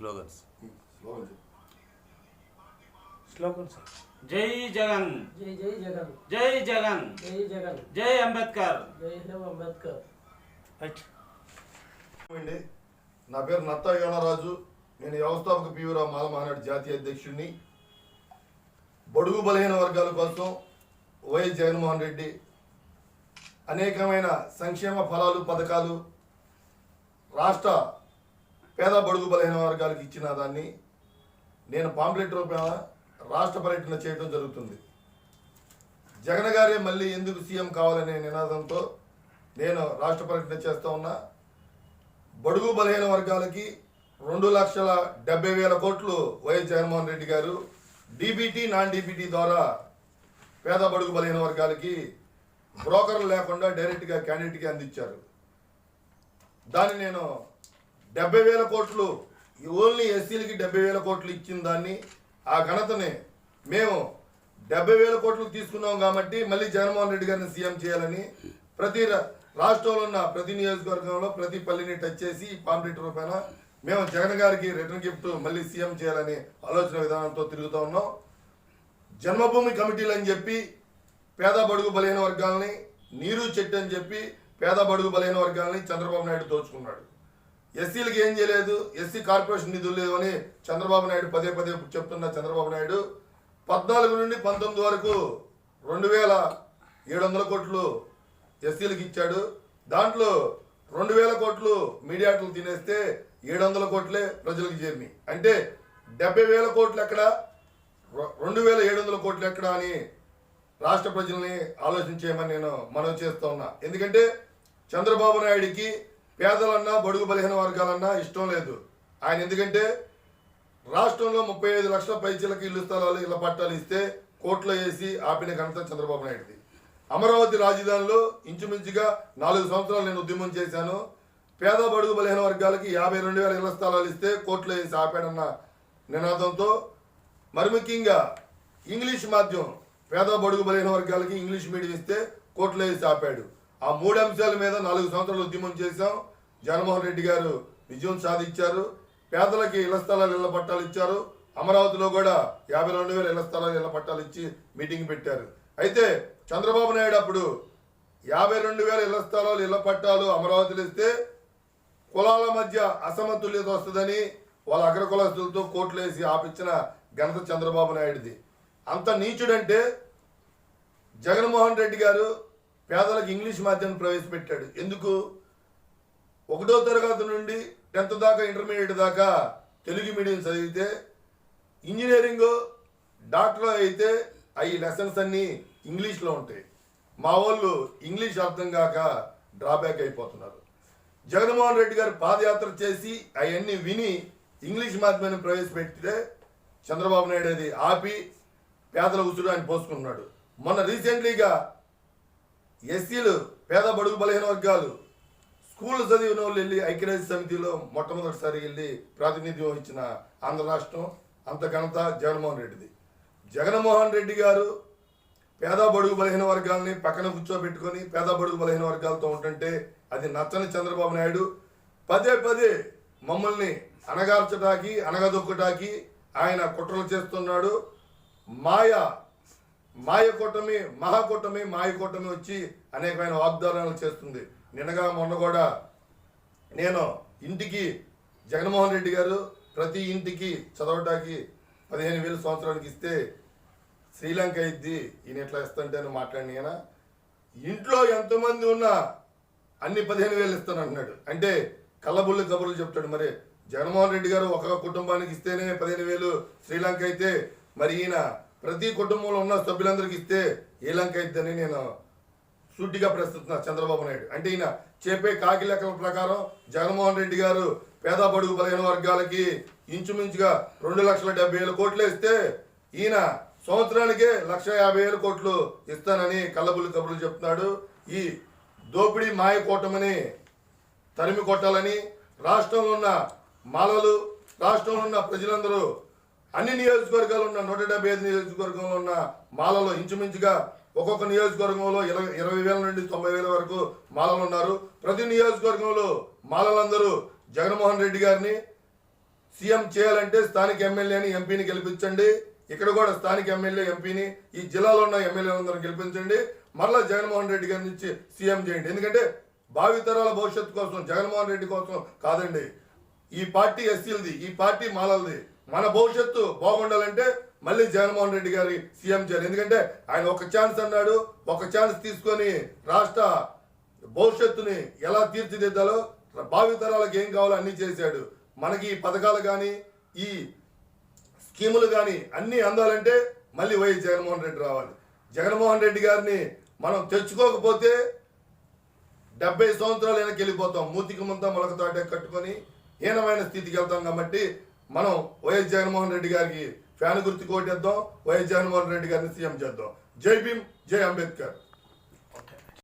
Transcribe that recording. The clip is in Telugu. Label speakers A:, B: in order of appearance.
A: స్లోగన్స్.
B: స్లోగన్ చెప్పు.
C: శ్లోకం సార్
A: జై జగన్.
D: జై జై జగన్.
A: జై జగన్.
D: జై జగన్.
A: జై అంబేద్కర్.
D: జై అంబేద్కర్.
C: రైట్
B: అండి నా పేరు నత్తా యోనరాజు. నేను వ్యవస్థాపక పీవీరావు మాల మహానాడు జాతీయ అధ్యక్షుడిని. బడుగు బలహీన వర్గాల కోసం వైఎస్ జగన్మోహన్ రెడ్డి అనేకమైన సంక్షేమ ఫలాలు పథకాలు రాష్ట్ర పేద బడుగు బలహీన వర్గాలకు ఇచ్చిన దాన్ని నేను పాంప్లెట్ రూపేణ రాష్ట్ర పర్యటన చేయడం జరుగుతుంది. జగన్ గారే మళ్ళీ ఎందుకు సీఎం కావాలనే నినాదంతో నేను రాష్ట్ర పర్యటన చేస్తూ ఉన్నా. బడుగు బలహీన వర్గాలకి రెండు లక్షల డెబ్బై వేల కోట్లు వైఎస్ జగన్మోహన్ రెడ్డి గారు డీబీటీ నాన్ డీబీటీ ద్వారా పేద బడుగు బలహీన వర్గాలకి బ్రోకర్లు లేకుండా డైరెక్ట్గా క్యాండిడేట్కి అందించారు. దాన్ని నేను డెబ్బై వేల కోట్లు. ఓన్లీ ఎస్సీలకి డెబ్బై వేల కోట్లు ఇచ్చిన దాన్ని ఆ ఘనతని మేము డెబ్బై వేల కోట్లు తీసుకున్నాం కాబట్టి మళ్ళీ జగన్మోహన్ రెడ్డి గారిని సీఎం చేయాలని ప్రతి రా- రాష్ట్రంలో ఉన్న ప్రతి నియోజకవర్గంలో ప్రతి పల్లిని టచ్ చేసి పాంప్లెట్ రూపాయన మేము జగన్ గారికి రిటర్న్ గిఫ్ట్ మళ్ళీ సీఎం చేయాలని ఆలోచన విధానంతో తిరుగుతూ ఉన్నాం. జన్మభూమి కమిటీలు అని చెప్పి పేద బడుగు బలైన వర్గాలని నీరు చెట్టు అని చెప్పి పేద బడుగు బలైన వర్గాలని చంద్రబాబు నాయుడు దోచుకున్నాడు. ఎస్సీలకి ఏం చేయలేదు ఎస్సీ కార్పొరేషన్ నిధులు లేవు అని చంద్రబాబు నాయుడు పదే పదే చెప్తున్న చంద్రబాబు నాయుడు పద్నాలుగు నుండి పంతొమ్మిది వరకు రెండు వేల ఏడు వందల కోట్లు ఎస్సీలకు ఇచ్చాడు. దాంట్లో రెండు వేల కోట్లు మీడియాటలు తినేస్తే ఏడు వందల కోట్లే ప్రజలకు చేరినాయి. అంటే డెబ్బై వేల కోట్లు ఎక్కడ? రెండు వేల ఏడు వందల కోట్లు ఎక్కడ అని రాష్ట్ర ప్రజల్ని ఆలోచించేయమని నేను మనవి చేస్తూ ఉన్నా. ఎందుకంటే చంద్రబాబు నాయుడికి పేదలన్నా బడుగు బలహీన వర్గాలన్నా ఇష్టం లేదు. ఆయన ఎందుకంటే రాష్ట్రంలో ముప్పై ఐదు లక్షల పైచీలకు ఇల్లు స్థలాలు ఇళ్ళ పట్టాలు ఇస్తే కోట్లో వేసి ఆపిన ఘనత చంద్రబాబు నాయుడుది. అమరావతి రాజధానిలో ఇంచుమించుగా నాలుగు సంవత్సరాలు నేను ఉద్యమం చేశాను. పేద బడుగు బలహీన వర్గాలకి యాభై రెండు వేల ఇళ్ళ స్థలాలు ఇస్తే కోర్టులో వేసి ఆపాడన్న నినాదంతో మరి ముఖ్యంగా ఇంగ్లీష్ మాధ్యమం పేద బడుగు బలహీన వర్గాలకి ఇంగ్లీష్ మీడియం ఇస్తే కోర్టులో వేసి ఆపాడు. ఆ మూడు అంశాల మీద నాలుగు సంవత్సరాలు ఉద్యమం చేశాం. జగన్మోహన్ రెడ్డి గారు విజయం సాధించారు. పేదలకి ఇళ్ళ స్థలాలు ఇళ్ళ పట్టాలు ఇచ్చారు. అమరావతిలో కూడా యాభై రెండు వేల ఇళ్ళ స్థలాలు ఇళ్ళ పట్టాలు ఇచ్చి మీటింగ్ పెట్టారు. అయితే చంద్రబాబు నాయుడు అప్పుడు యాభై రెండు వేల ఇళ్ళ స్థలాలు ఇళ్ళ పట్టాలు అమరావతిలో ఇస్తే కులాల మధ్య అసమతుల్యత వస్తుందని వాళ్ళ అగ్ర కులస్తులతో కోర్టులు వేసి ఆపించిన ఘనత చంద్రబాబు నాయుడుది. అంత నీచుడంటే జగన్మోహన్ రెడ్డి గారు పేదలకు ఇంగ్లీష్ మాధ్యమం ప్రవేశపెట్టాడు. ఎందుకు? ఒకటో తరగతి నుండి టెన్త్ దాకా ఇంటర్మీడియట్ దాకా తెలుగు మీడియం చదివితే ఇంజనీరింగ్ డాక్టర్ అయితే అవి లెసన్స్ అన్నీ ఇంగ్లీష్లో ఉంటాయి. మా వాళ్ళు ఇంగ్లీష్ అర్థం కాక డ్రాబ్యాక్ అయిపోతున్నారు. జగన్మోహన్ రెడ్డి గారు పాదయాత్ర చేసి అవన్నీ విని ఇంగ్లీష్ మాధ్యమాన్ని ప్రవేశపెట్టితే చంద్రబాబు నాయుడు అది ఆపి పేదల ఉసురు ఆయన పోసుకున్నాడు. మొన్న రీసెంట్లీగా ఎస్సీలు పేద బడుగు బలహీన వర్గాలు స్కూల్ చదివిన వాళ్ళు వెళ్ళి ఐక్యరాజ్య సమితిలో మొట్టమొదటిసారి వెళ్ళి ప్రాతినిధ్యం వహించిన ఆంధ్ర రాష్ట్రం అంత ఘనత జగన్మోహన్ రెడ్డిది. జగన్మోహన్ రెడ్డి గారు పేద బడుగు బలహీన వర్గాల్ని పక్కన కూర్చోబెట్టుకొని పేద బడుగు బలహీన వర్గాలతో ఉంటుంటే అది నచ్చని చంద్రబాబు నాయుడు. పదే పదే మమ్మల్ని అనగార్చటాకి అనగదొక్కటాకి ఆయన కుట్రలు చేస్తున్నాడు. మాయ మాయ కూటమి మహాకూటమి మాయ కూటమి వచ్చి అనేకమైన వాగ్దానాలు చేస్తుంది. నిన్నగా మొన్న కూడా నేను ఇంటికి జగన్మోహన్ రెడ్డి గారు ప్రతి ఇంటికి చదవటానికి పదిహేను వేల సంవత్సరానికి ఇస్తే శ్రీలంక ఇద్ది ఈయన ఎట్లా ఇస్తుంటే అని మాట్లాడిన ఈయన. ఇంట్లో ఎంతమంది ఉన్నా అన్ని పదిహేను వేలు ఇస్తాను అంటున్నాడు అంటే కళ్ళబుల్లి కబుర్లు చెప్తాడు మరి. జగన్మోహన్ రెడ్డి గారు ఒక కుటుంబానికి ఇస్తేనే పదిహేను వేలు శ్రీలంక అయితే మరి ఈయన ప్రతి కుటుంబంలో ఉన్న సభ్యులందరికీ ఇస్తే ఏ లంక అయిద్దని నేను సూటిగా ప్రశ్నిస్తున్నా చంద్రబాబు నాయుడు. అంటే ఈయన చెప్పే కాకి లెక్కల ప్రకారం జగన్మోహన్ రెడ్డి గారు పేద బడుగు బలహీన వర్గాలకి ఇంచుమించుగా రెండు లక్షల డెబ్బై వేల కోట్లు ఇస్తే ఈయన సంవత్సరానికే లక్ష యాభై వేల కోట్లు ఇస్తానని కళ్ళబుల్లి కబుర్లు చెప్తున్నాడు. ఈ దోపిడీ మాయ కూటమని తరిమి కొట్టాలని రాష్ట్రంలో ఉన్న మాలలు రాష్ట్రంలో ఉన్న ప్రజలందరూ అన్ని నియోజకవర్గాలు ఉన్న నూట డెబ్బై ఐదు నియోజకవర్గంలో ఉన్న మాలలో ఇంచుమించుగా ఒక్కొక్క నియోజకవర్గంలో ఇరవై ఇరవై వేల నుండి తొంభై వేల వరకు మాలలు ఉన్నారు. ప్రతి నియోజకవర్గంలో మాలలందరూ జగన్మోహన్ రెడ్డి గారిని సీఎం చేయాలంటే స్థానిక ఎమ్మెల్యేని ఎంపీని గెలిపించండి. ఇక్కడ కూడా స్థానిక ఎమ్మెల్యే ఎంపీని ఈ జిల్లాలో ఉన్న ఎమ్మెల్యేలందరూ గెలిపించండి. మరలా జగన్మోహన్ రెడ్డి గారి నుంచి సీఎం చేయండి. ఎందుకంటే భావితరాల భవిష్యత్తు కోసం జగన్మోహన్ రెడ్డి కోసం కాదండి. ఈ పార్టీ ఎస్సీలది ఈ పార్టీ మాలలది. మన భవిష్యత్తు బాగుండాలంటే మళ్ళీ జగన్మోహన్ రెడ్డి గారి సీఎం చేయాలి. ఎందుకంటే ఆయన ఒక ఛాన్స్ అన్నాడు ఒక ఛాన్స్ తీసుకొని రాష్ట్ర భవిష్యత్తుని ఎలా తీర్చిదిద్దాలో భావితరాలకు ఏం కావాలో అన్ని చేశాడు. మనకి ఈ పథకాలు కానీ ఈ స్కీములు కానీ అన్నీ అందాలంటే మళ్ళీ వైఎస్ జగన్మోహన్ రెడ్డి రావాలి. జగన్మోహన్ రెడ్డి గారిని మనం తెచ్చుకోకపోతే డెబ్బై సంవత్సరాలు వెనక్కి వెళ్ళిపోతాం. మూతికి ముంతా మొలకతో కట్టుకొని హీనమైన స్థితికి వెళ్తాం కాబట్టి మనం వైఎస్ జగన్మోహన్ రెడ్డి గారికి ఫ్యాన్ గుర్తు కోటేద్దాం వైఎస్ జగన్మోహన్ రెడ్డి గారిని సీఎం చేద్దాం. జై భీమ్ జై అంబేద్కర్.